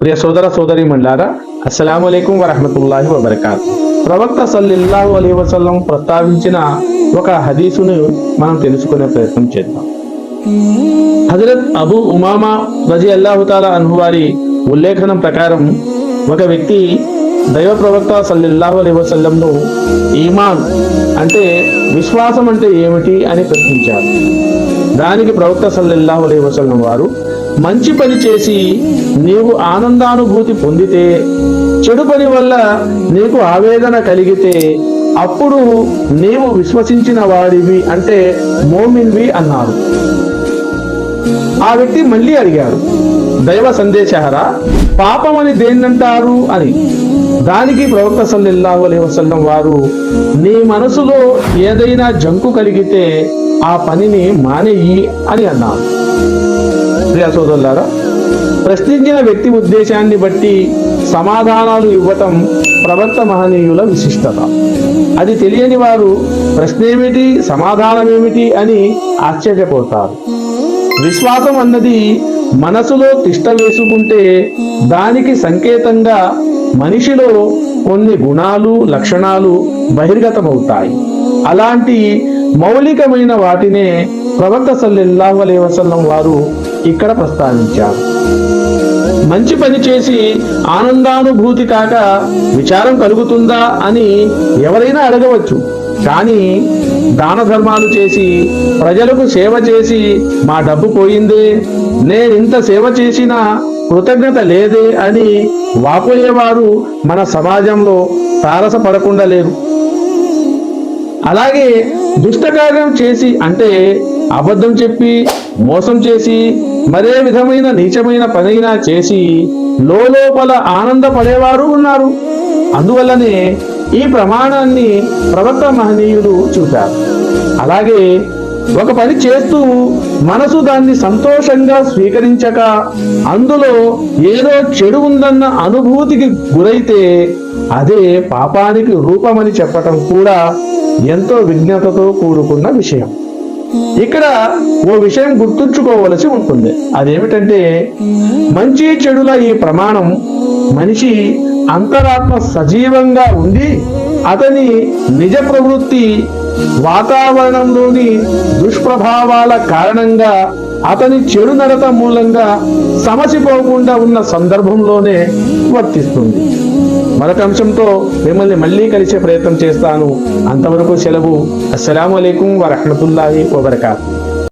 ప్రియ సోదర సోదరి మండారా అస్సలం అయికం వరహమతుల్లాహి వబర్కాత్. ప్రవక్త సల్లిల్లాహు అలీ వసల్లం ప్రస్తావించిన ఒక హదీసును మనం తెలుసుకునే ప్రయత్నం చేద్దాం. హజరత్ అబు ఉమామా రజి అల్లాహుతాల అన్హు వారి ఉల్లేఖనం ప్రకారం ఒక వ్యక్తి దైవ ప్రవక్త సల్లిల్లాహు అలీ వసల్లంను ఈమాన్ అంటే విశ్వాసం అంటే ఏమిటి అని ప్రశ్నించారు దానికి ప్రవక్త సల్లల్లాహు అలైహి వసల్లం వారు మంచి పని చేసి నీవు ఆనందానుభూతి పొందితే చెడు పని వల్ల నీకు ఆవేదన కలిగితే అప్పుడు నీవు విశ్వసించిన వాడివి అంటే మోమిన్వి అన్నారు. ఆ వ్యక్తి మళ్ళీ అడిగారు దైవ సందేశహర అని దేన్నంటారు అని. దానికి ప్రవక్త సల్లెల్లాహు అలైహి వసల్లం వారు నీ మనసులో ఏదైనా జంకు కలిగితే ఆ పనిని మానేయి అని అన్నారు. ప్రియా సోదరులారా ప్రశ్నించిన వ్యక్తి ఉద్దేశాన్ని బట్టి సమాధానాలు ఇవ్వటం ప్రవక్త మహనీయుల విశిష్టత. అది తెలియని వారు ప్రశ్నేమిటి? సమాధానమేమిటి? సమాధానం ఏమిటి అని ఆశ్చర్యపోతారు. విశ్వాసం అన్నది మనసులో తిష్ట వేసుకుంటే దానికి సంకేతంగా మనిషిలో కొన్ని గుణాలు లక్షణాలు బహిర్గతమవుతాయి. అలాంటి మౌలికమైన వాటినే ప్రవక్త సల్లెల్లాహు అలై వసల్లం వారు ఇక్కడ ప్రస్తావించారు. మంచి పని చేసి ఆనందానుభూతి కాక విచారం కలుగుతుందా అని ఎవరైనా అడగవచ్చు. కానీ దాన ధర్మాలు చేసి ప్రజలకు సేవ చేసి మా డబ్బు పోయిందే. నేనింత సేవ చేసినా కృతజ్ఞత లేదే అని వాపోయేవారు మన సమాజంలో తారసపడకుండా లేరు. అలాగే దుష్టకార్యం చేసి అంటే అబద్ధం చెప్పి మోసం చేసి మరే విధమైన నీచమైన పనైనా చేసి లోపల ఆనందపడేవారు ఉన్నారు. అందువల్లనే ఈ ప్రమాణాన్ని ప్రవక్త మహనీయులు చూపారు అలాగే ఒక పని చేస్తూ మనసు దాన్ని సంతోషంగా స్వీకరించక అందులో ఏదో చెడు ఉందన్న అనుభూతికి గురైతే అదే పాపానికి రూపమని చెప్పటం కూడా ఎంతో విజ్ఞతతో కూడుకున్న విషయం. ఇక్కడ ఓ విషయం గుర్తుంచుకోవలసి ఉంటుంది. అదేమిటంటే మంచి చెడుల ఈ ప్రమాణం మనిషి అంతరాత్మ సజీవంగా ఉండి అతని నిజ ప్రవృత్తి వాతావరణంలోని దుష్ప్రభావాల కారణంగా అతని చెడు నడత మూలంగా సమసిపోకుండా ఉన్న సందర్భంలోనే వర్తిస్తుంది. మరొక అంశంతో మిమ్మల్ని మళ్ళీ కలిసే ప్రయత్నం చేస్తాను. అంతవరకు సెలవు. అస్సలం అయికం వరహమతుల్లాహి వబర్కాతు.